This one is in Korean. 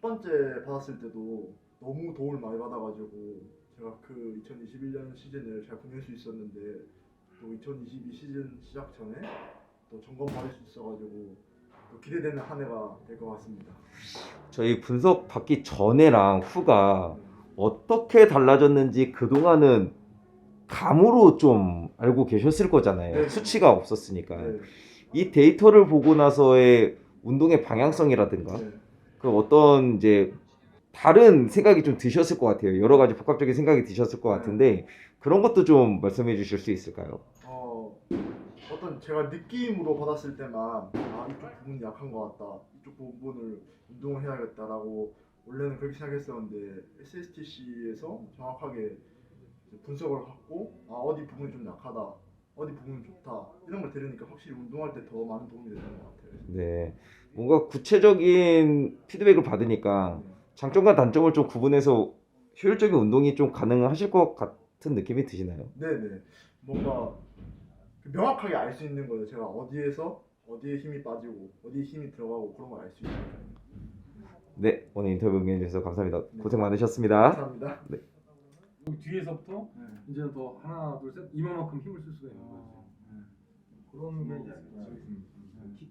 첫 번째 받았을 때도 너무 도움을 많이 받아가지고 제가 그 2021년 시즌을 잘 보낼 수 있었는데 또 2022 시즌 시작 전에 또 점검 받을 수 있어가지고 또 기대되는 한 해가 될 것 같습니다. 저희 분석 받기 전에랑 후가 어떻게 달라졌는지 그동안은 감으로 좀 알고 계셨을 거잖아요. 네. 수치가 없었으니까. 네. 이 데이터를 보고 나서의 운동의 방향성이라든가 네. 그 어떤 이제 다른 생각이 좀 드셨을 것 같아요. 여러 가지 복합적인 생각이 드셨을 것 같은데 그런 것도 좀 말씀해 주실 수 있을까요? 어, 어떤 제가 느낌으로 받았을 때만 아 이쪽 부분이 약한 것 같다 이쪽 부분을 운동을 해야겠다라고 원래는 그렇게 생각했었는데 SSTC에서 정확하게 분석을 하고 아 어디 부분이 좀 약하다 어디 부분이 좋다 이런 걸 들으니까 확실히 운동할 때 더 많은 도움이 되는 것 같아요. 네. 뭔가 구체적인 피드백을 받으니까 장점과 단점을 좀 구분해서 효율적인 운동이 좀 가능하실 것 같은 느낌이 드시나요? 네네 뭔가 그 명확하게 알 수 있는 거예요. 제가 어디에서 어디에 힘이 빠지고 어디에 힘이 들어가고 그런 걸 알 수 있어요. 네, 오늘 인터뷰 응해주셔서 감사합니다. 고생 많으셨습니다. 감사합니다. 여기 뒤에서부터 네. 이제 더 하나 둘셋 이만큼 힘을 쓸 수가 있는 거죠. 어, 네. 그런 게 네. 이제 네.